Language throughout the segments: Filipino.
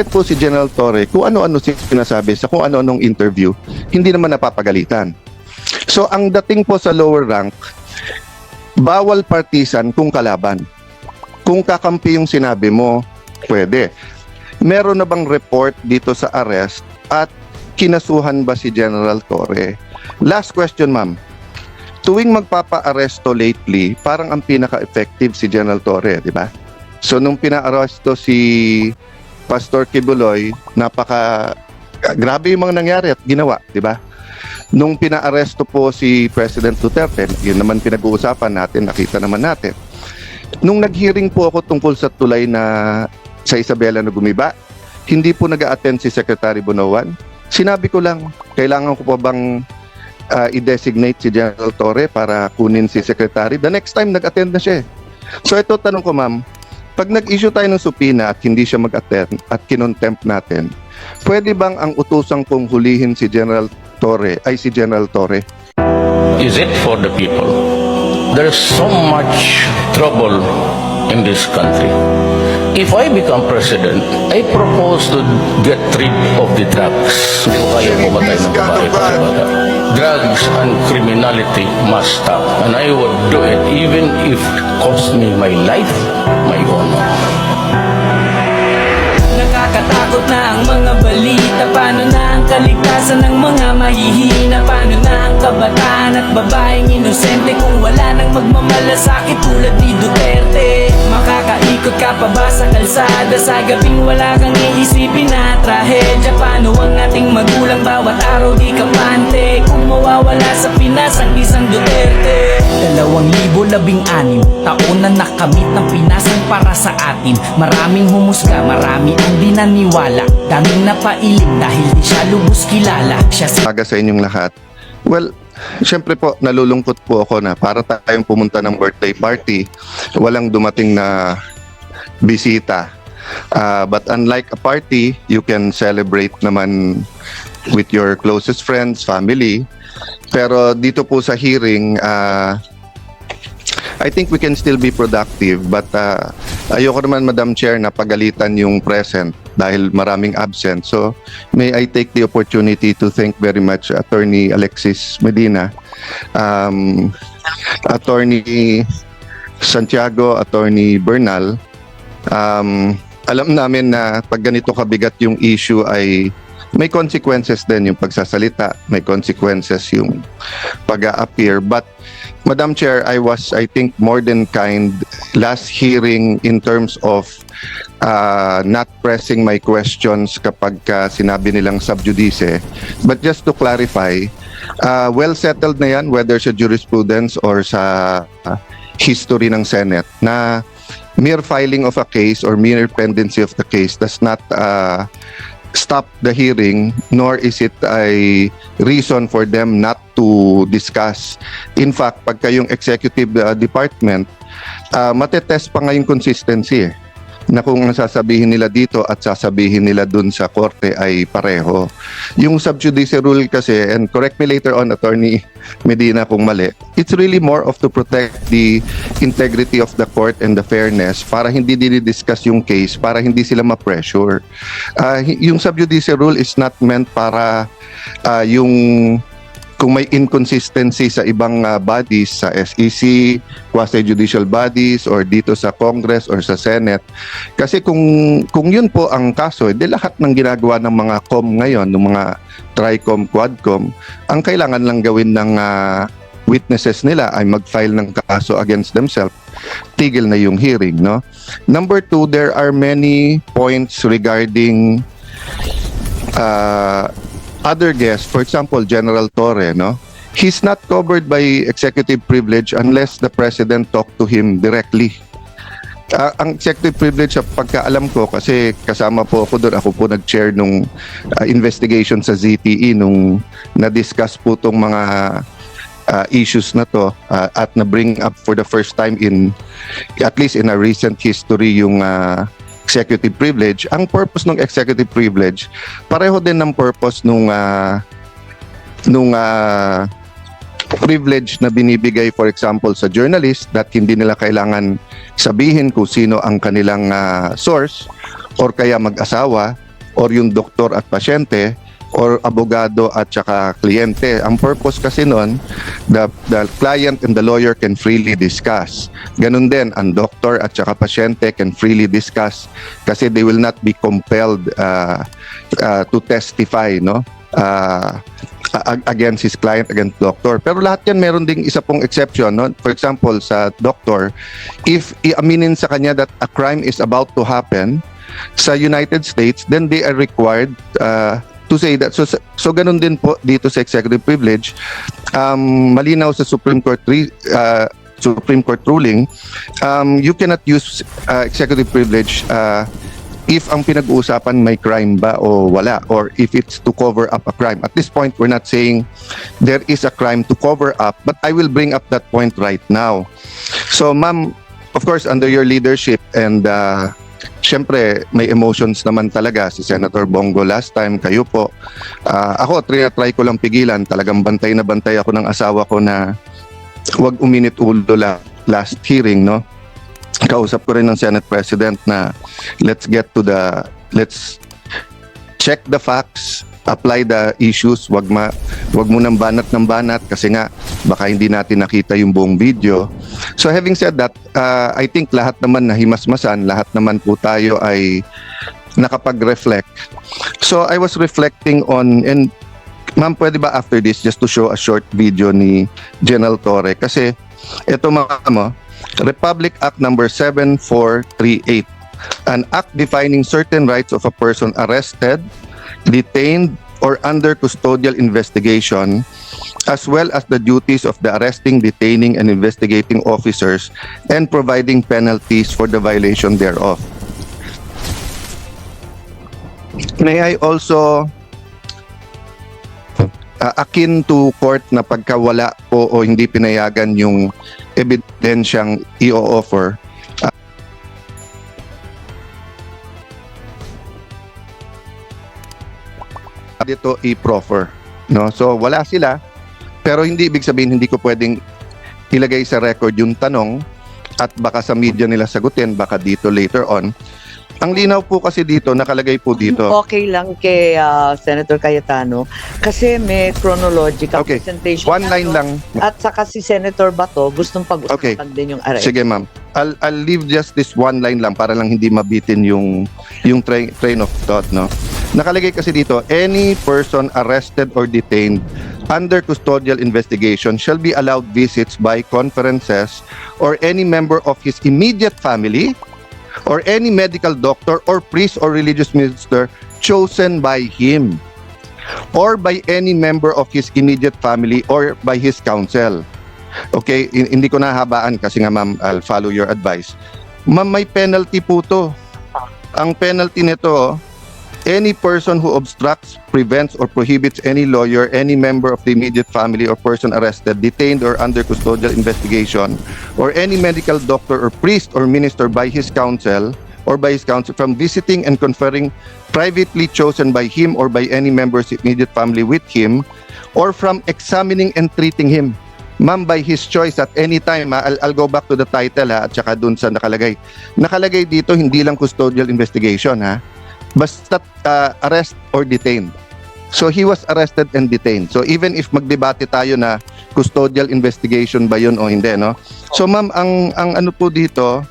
bakit po si General Torre, kung ano-ano sinasabi sa kung ano-anong interview, hindi naman napapagalitan. So ang dating po sa lower rank, bawal partisan kung kalaban. Kung kakampi yung sinabi mo, pwede. Meron na bang report dito sa arrest at kinasuhan ba si General Torre? Last question, ma'am. Tuwing magpapa-aresto lately, parang ang pinaka-effective si General Torre, di ba? So nung pina-aresto si Pastor Kibuloy, napaka grabe yung mga nangyari at ginawa, di ba? Nung pina-aresto po si President Duterte, yun naman pinag-uusapan natin, nakita naman natin. Nung nag-hearing po ako tungkol sa tulay na sa Isabela na gumiba, hindi po nag attend si Secretary Bonoan. Sinabi ko lang, kailangan ko pa bang ah, i-designate si General Torre para kunin si Secretary? The next time, nag-attend na siya. eh. So ito, tanong ko ma'am, pag nag-issue tayo ng supina at hindi siya mag-attend at kinontempt natin, pwede bang ang utusang kong hulihin si General Torre ay si General Torre? Is it for the people? There's so much trouble in this country. If I become president, I propose to get rid of the drugs. Kaya ng babae pati bata. Drugs and criminality must stop. And I would do it even if it cost me my life, my honor. Nakakatakot na ang mga balita. Paano na ang kaligtasan ng mga mahihina? Paano na ang kabataan at babaeng inosente Kung wala nang magmamalasakit tulad ni Duterte? Makakaikot ka pa ba sa kalsada? Sa gabing wala kang iisipin na trahedya Paano ang ating magulang? Bawat araw di ka pante Kung mawawala sa Pinas ang isang Duterte. Dalawang libo labing anim Taon na nakamit ng pinasan para sa atin. Maraming humusga, marami ang di naniwala Daming napailing dahil di siya lubos kilala Siya si Aga sa inyong lahat. Well, syempre po, nalulungkot po ako na para tayong pumunta ng birthday party, walang dumating na bisita. Ah, but unlike a party, you can celebrate naman with your closest friends, family. Pero dito po sa hearing, ah, I think we can still be productive but uh, ayoko naman Madam Chair na pagalitan yung present dahil maraming absent. So may I take the opportunity to thank very much Attorney Alexis Medina, um, Attorney Santiago, Attorney Bernal. Um, alam namin na pag ganito kabigat yung issue ay may consequences din yung pagsasalita, may consequences yung pag-appear. But Madam Chair, I was, I think, more than kind last hearing in terms of uh, not pressing my questions kapag ka sinabi nilang subjudice. But just to clarify, uh, well settled na yan whether sa jurisprudence or sa uh, history ng Senate na mere filing of a case or mere pendency of the case does not uh, stop the hearing nor is it a reason for them not to discuss. In fact, pagka yung executive uh, department, uh, matetest pa nga consistency eh na kung ang sasabihin nila dito at sasabihin nila dun sa korte ay pareho. Yung subjudice rule kasi, and correct me later on, Attorney Medina kung mali, it's really more of to protect the integrity of the court and the fairness para hindi dinidiscuss yung case, para hindi sila ma-pressure. Hi- yung subjudice rule is not meant para ah, yung kung may inconsistency sa ibang ah, bodies sa SEC, quasi-judicial bodies or dito sa Congress or sa Senate. Kasi kung kung yun po ang kaso, edi lahat ng ginagawa ng mga COM ngayon, ng mga TRICOM, QUADCOM, ang kailangan lang gawin ng ah, witnesses nila ay mag-file ng kaso against themselves. Tigil na yung hearing, no? Number two, there are many points regarding uh, other guests, for example, General Torre, no? He's not covered by executive privilege unless the president talk to him directly. Ah, ang executive privilege sa pagkaalam ko kasi kasama po ako doon, ako po nag-chair nung ah, investigation sa ZTE nung na-discuss po tong mga ah, issues na to ah, at na-bring up for the first time in at least in a recent history yung ah, executive privilege. Ang purpose ng executive privilege pareho din ng purpose nung ah, nung ah, privilege na binibigay for example sa journalist that hindi nila kailangan sabihin kung sino ang kanilang ah, source or kaya mag-asawa or yung doktor at pasyente or abogado at saka kliyente. Ang purpose kasi nun, the, the client and the lawyer can freely discuss. Ganun din, ang doctor at saka pasyente can freely discuss kasi they will not be compelled uh, uh, to testify, no? Uh, ag- against his client, against doctor. Pero lahat yan meron ding isa pong exception. No? For example, sa doctor, if iaminin sa kanya that a crime is about to happen sa United States, then they are required uh, to say that. So, so ganun din po dito sa executive privilege. Um, malinaw sa Supreme Court re- uh, Supreme Court ruling, um, you cannot use uh, executive privilege uh, if ang pinag-uusapan may crime ba o wala or if it's to cover up a crime. At this point, we're not saying there is a crime to cover up, but I will bring up that point right now. So, ma'am, of course, under your leadership and uh, Siyempre, may emotions naman talaga si Senator Bongo last time, kayo po. Ah, ako, try, try ko lang pigilan. Talagang bantay na bantay ako ng asawa ko na wag uminit ulo la, last hearing, no? Kausap ko rin ng Senate President na let's get to the, let's check the facts, apply the issues, wag ma wag mo nang banat ng banat kasi nga baka hindi natin nakita yung buong video. So having said that, uh, I think lahat naman na himasmasan, lahat naman po tayo ay nakapag-reflect. So I was reflecting on and Ma'am, pwede ba after this just to show a short video ni General Torre? Kasi ito mga mo, Republic Act number 7438. An act defining certain rights of a person arrested, detained, or under custodial investigation, as well as the duties of the arresting, detaining, and investigating officers, and providing penalties for the violation thereof. May I also uh, akin to court na pagkawala po o hindi pinayagan yung ebidensyang i-offer dito i-proffer no so wala sila pero hindi ibig sabihin hindi ko pwedeng ilagay sa record yung tanong at baka sa media nila sagutin baka dito later on ang linaw po kasi dito nakalagay po dito Okay lang kay ah, Senator Cayetano kasi may chronological Okay. presentation. one line to. lang At saka si Senator Bato gustong Okay. pag-usapan din yung arrest. Sige ma'am. I'll, I'll leave just this one line lang para lang hindi mabitin yung yung train, train of thought, no? Nakalagay kasi dito, any person arrested or detained under custodial investigation shall be allowed visits by conferences or any member of his immediate family or any medical doctor or priest or religious minister chosen by him or by any member of his immediate family or by his counsel. Okay, hin- hindi ko nahabaan kasi nga ma'am, I'll follow your advice. Ma'am, may penalty po to. Ang penalty nito, any person who obstructs, prevents, or prohibits any lawyer, any member of the immediate family or person arrested, detained, or under custodial investigation, or any medical doctor or priest or minister by his counsel or by his counsel from visiting and conferring privately chosen by him or by any member's immediate family with him, or from examining and treating him ma'am by his choice at any time ha, I'll, I'll go back to the title ha, at saka dun sa nakalagay. Nakalagay dito hindi lang custodial investigation ha basta uh, arrest or detained so he was arrested and detained so even if magdebate tayo na custodial investigation ba yun o hindi no so ma'am ang ang ano po dito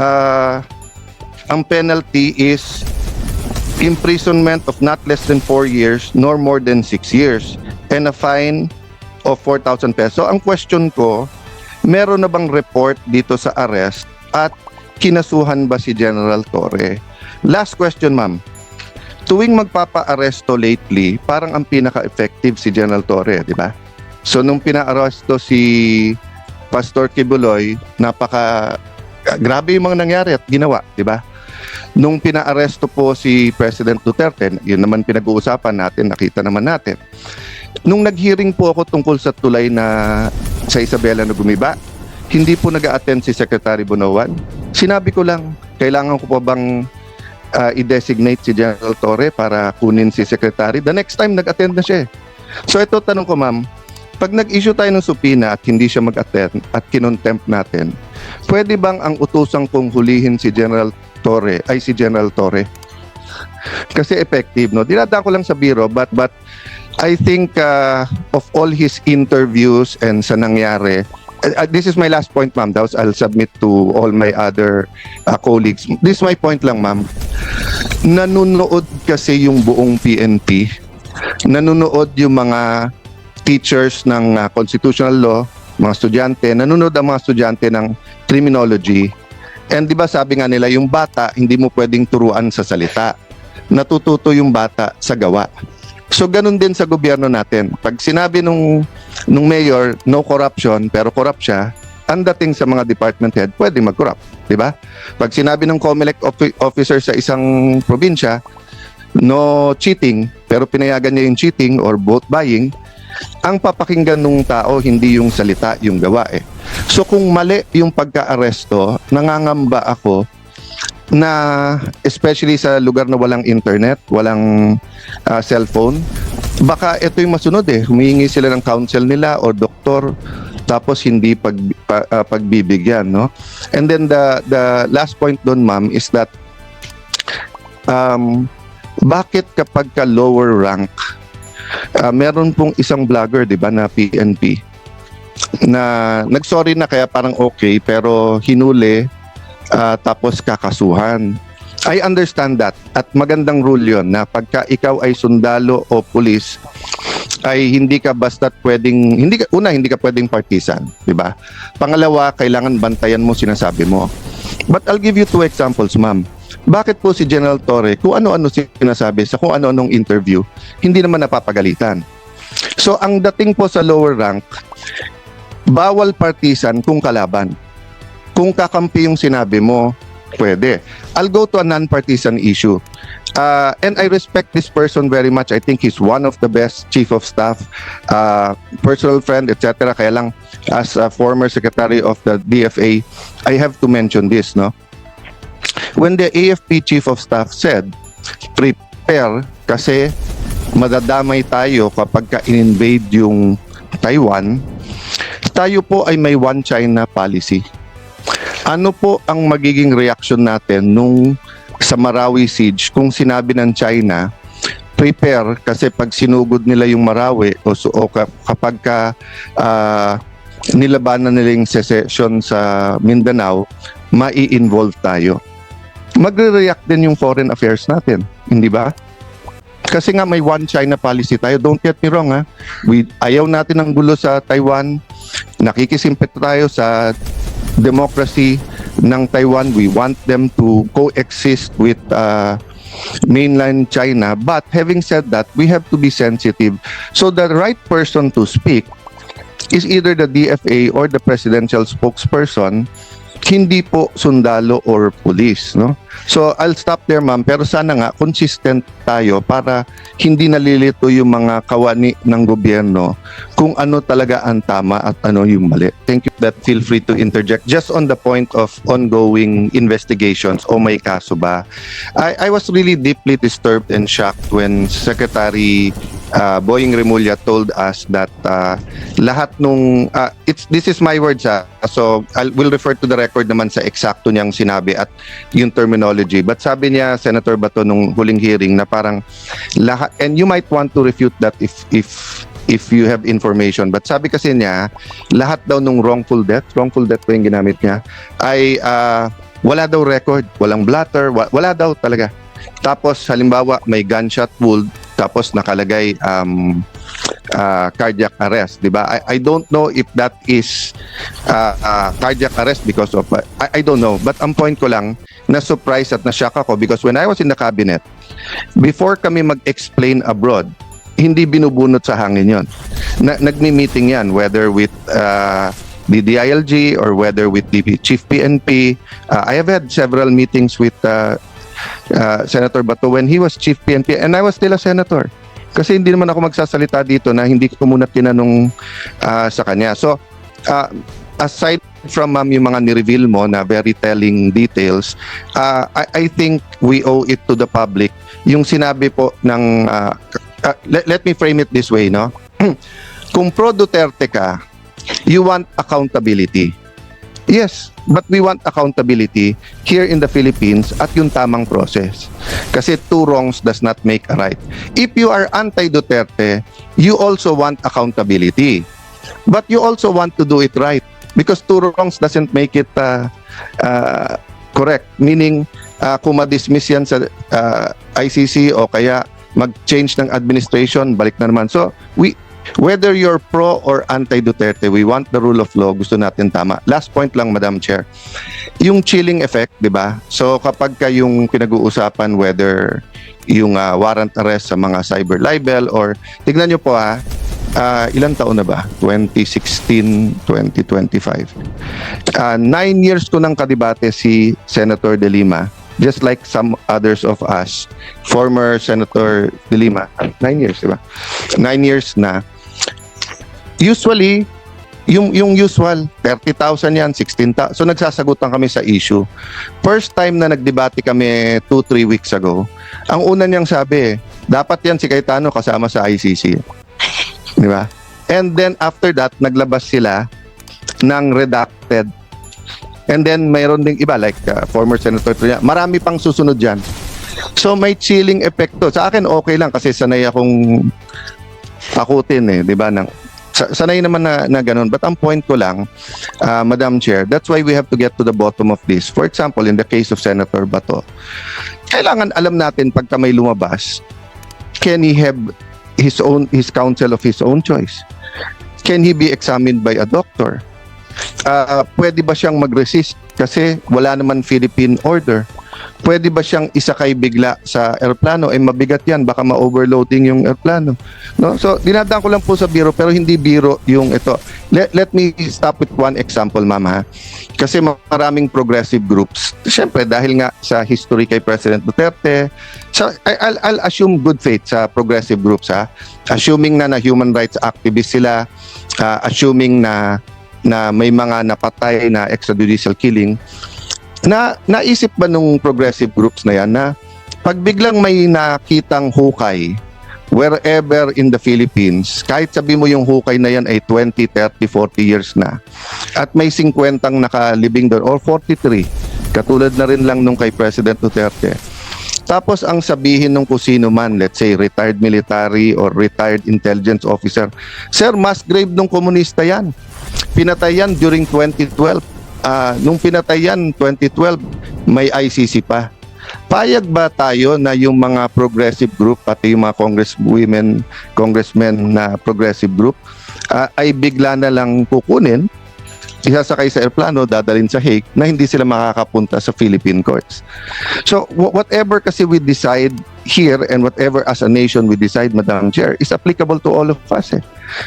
uh, ang penalty is imprisonment of not less than 4 years nor more than 6 years and a fine of 4,000 peso. Ang question ko, meron na bang report dito sa arrest at kinasuhan ba si General Torre? Last question, ma'am. Tuwing magpapa-aresto lately, parang ang pinaka-effective si General Torre, di ba? So, nung pina-aresto si Pastor Kibuloy, napaka grabe yung mga nangyari at ginawa, di ba? Nung pinaaresto po si President Duterte, yun naman pinag-uusapan natin, nakita naman natin. Nung nag-hearing po ako tungkol sa tulay na sa Isabela na gumiba, hindi po nag attend si Secretary Bunawan. Sinabi ko lang, kailangan ko pa bang ah, i-designate si General Torre para kunin si Secretary? The next time, nag-attend na siya. eh. So ito tanong ko ma'am, pag nag-issue tayo ng supina at hindi siya mag-attend at kinontempt natin, pwede bang ang utusang kong hulihin si General Torre ay si General Torre Kasi effective, no? Dinadaan ko lang sa biro, but, but I think uh, of all his interviews and sa nangyari, uh, uh, this is my last point, ma'am. Tapos I'll submit to all my other uh, colleagues. This is my point lang, ma'am. Nanunood kasi yung buong PNP. Nanunood yung mga teachers ng uh, constitutional law, mga estudyante. Nanunood ang mga estudyante ng criminology. And di ba sabi nga nila, yung bata, hindi mo pwedeng turuan sa salita. Natututo yung bata sa gawa. So ganun din sa gobyerno natin. Pag sinabi nung nung mayor no corruption pero corrupt siya, ang dating sa mga department head pwede mag-corrupt, di ba? Pag sinabi ng COMELEC offi- officer sa isang probinsya no cheating pero pinayagan niya yung cheating or vote buying, ang papakinggan nung tao hindi yung salita, yung gawa eh. So kung mali yung pagka-aresto, nangangamba ako na especially sa lugar na walang internet, walang ah, cellphone, baka ito yung masunod eh. Humihingi sila ng counsel nila o doktor tapos hindi pag, pa- ah, pagbibigyan, no? And then the the last point doon, ma'am, is that um, bakit kapag ka lower rank, ah, meron pong isang vlogger, di ba, na PNP, na nagsorry na kaya parang okay, pero hinuli, ah, tapos kakasuhan. I understand that at magandang rule yon na pagka ikaw ay sundalo o pulis ay hindi ka basta pwedeng hindi ka una hindi ka pwedeng partisan, di ba? Pangalawa, kailangan bantayan mo sinasabi mo. But I'll give you two examples, ma'am. Bakit po si General Torre, kung ano-ano sinasabi sa kung ano-anong interview, hindi naman napapagalitan? So ang dating po sa lower rank, bawal partisan kung kalaban. Kung kakampi yung sinabi mo, pwede. I'll go to a non-partisan issue. Uh, and I respect this person very much. I think he's one of the best chief of staff, uh, personal friend, etc. Kaya lang, as a former secretary of the DFA, I have to mention this, no? When the AFP chief of staff said, prepare kasi madadamay tayo kapag ka in-invade yung Taiwan, tayo po ay may one China policy. Ano po ang magiging reaction natin nung sa Marawi siege kung sinabi ng China prepare kasi pag sinugod nila yung Marawi o, o ka- kapag ka ah, nilabanan nila yung secession sa Mindanao, mai-involve tayo. Magre-react din yung foreign affairs natin, hindi ba? Kasi nga may one China policy tayo. Don't get me wrong ha. We, ayaw natin ng gulo sa Taiwan. Nakikisimpet tayo sa democracy ng Taiwan. We want them to coexist with uh, mainland China. But having said that, we have to be sensitive. So the right person to speak is either the DFA or the presidential spokesperson hindi po sundalo or police, no? So I'll stop there, ma'am. Pero sana nga consistent tayo para hindi nalilito yung mga kawani ng gobyerno kung ano talaga ang tama at ano yung mali. Thank you that feel free to interject just on the point of ongoing investigations o may kaso ba. I, I was really deeply disturbed and shocked when Secretary uh, Boying Remulla told us that uh, lahat nung uh, it's this is my words ah. So I will refer to the record naman sa eksakto niyang sinabi at yung terminology. But sabi niya Senator Bato nung huling hearing na parang lahat and you might want to refute that if if if you have information. But sabi kasi niya, lahat daw nung wrongful death, wrongful death po yung ginamit niya, ay ah, wala daw record, walang blatter, wa- wala daw talaga. Tapos halimbawa may gunshot wound, tapos nakalagay um, uh, cardiac arrest, 'di ba? I, I don't know if that is uh, uh, cardiac arrest because of I, I don't know, but ang point ko lang na surprise at na-shock ako because when I was in the cabinet, before kami mag-explain abroad, hindi binubunot sa hangin 'yon. Na, nagmi-meeting 'yan whether with uh, the DILG or whether with the Chief PNP. Uh, I have had several meetings with uh, uh, Senator Bato when he was Chief PNP and I was still a senator. Kasi hindi naman ako magsasalita dito na hindi ko muna tinanong ah, sa kanya. So, ah, aside from ma'am yung mga ni-reveal mo na very telling details, ah, I, I think we owe it to the public yung sinabi po ng ah, ah, let, let me frame it this way, no? Kung pro Duterte ka, you want accountability. Yes, but we want accountability here in the Philippines at yung tamang process. Kasi two wrongs does not make a right. If you are anti-Duterte, you also want accountability. But you also want to do it right. Because two wrongs doesn't make it uh, uh, correct. Meaning, uh, kung ma-dismiss yan sa uh, ICC o kaya mag-change ng administration, balik na naman. So, we whether you're pro or anti-Duterte, we want the rule of law, gusto natin tama. Last point lang, Madam Chair. Yung chilling effect, di ba? So, kapag ka yung pinag-uusapan whether yung uh, warrant arrest sa mga cyber libel or, tignan nyo po ha, ah, ilang taon na ba? 2016, 2025. Uh, nine years ko nang kadibate si Senator De Lima just like some others of us, former Senator De Lima, nine years, di ba? Nine years na. Usually, yung, yung usual, 30,000 yan, 16,000. So nagsasagutan kami sa issue. First time na nagdebate kami 2-3 weeks ago, ang una niyang sabi, dapat yan si Cayetano kasama sa ICC. Di ba? And then after that, naglabas sila ng redacted And then mayroon ding iba like uh, former Senator Tria. Marami pang susunod diyan. So may chilling effect to. Sa akin okay lang kasi sanay akong takutin eh, 'di ba? Nang sanay naman na, na ganun. But ang point ko lang, uh, Madam Chair, that's why we have to get to the bottom of this. For example, in the case of Senator Bato, kailangan alam natin pagka may lumabas, can he have his own his counsel of his own choice? Can he be examined by a doctor? Ah, pwede ba siyang mag-resist kasi wala naman Philippine order? Pwede ba siyang isakay bigla sa eroplano? Eh mabigat 'yan, baka ma-overloading yung eroplano. No? So dinadaan ko lang po sa biro pero hindi biro yung ito. Let, let me stop with one example, mama. ha? Kasi maraming progressive groups. Siyempre dahil nga sa history kay President Duterte, so I'll, I'll assume good faith sa progressive groups ha. Assuming na na human rights activists sila, ah, assuming na na may mga napatay na extrajudicial killing, na naisip ba nung progressive groups na yan na pag biglang may nakitang hukay wherever in the Philippines, kahit sabi mo yung hukay na yan ay 20, 30, 40 years na, at may 50 nakalibing doon, or 43, katulad na rin lang nung kay President Duterte, tapos ang sabihin ng kusino man, let's say retired military or retired intelligence officer, Sir, mass grave nung komunista yan. Pinatay yan during 2012. Ah, nung pinatay yan 2012, may ICC pa. Payag ba tayo na yung mga progressive group, pati yung mga congresswomen, congressmen na progressive group, ah, ay bigla na lang kukunin, isasakay sa airplano, dadalhin sa Hague, na hindi sila makakapunta sa Philippine courts. So, wh- whatever kasi we decide here and whatever as a nation we decide, Madam Chair, is applicable to all of us. Eh.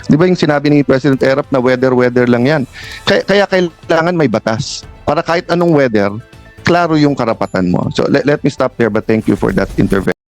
Di ba yung sinabi ni President Erap na weather-weather lang yan? Kaya, kaya kailangan may batas. Para kahit anong weather, klaro yung karapatan mo. So, let, let me stop there but thank you for that intervention.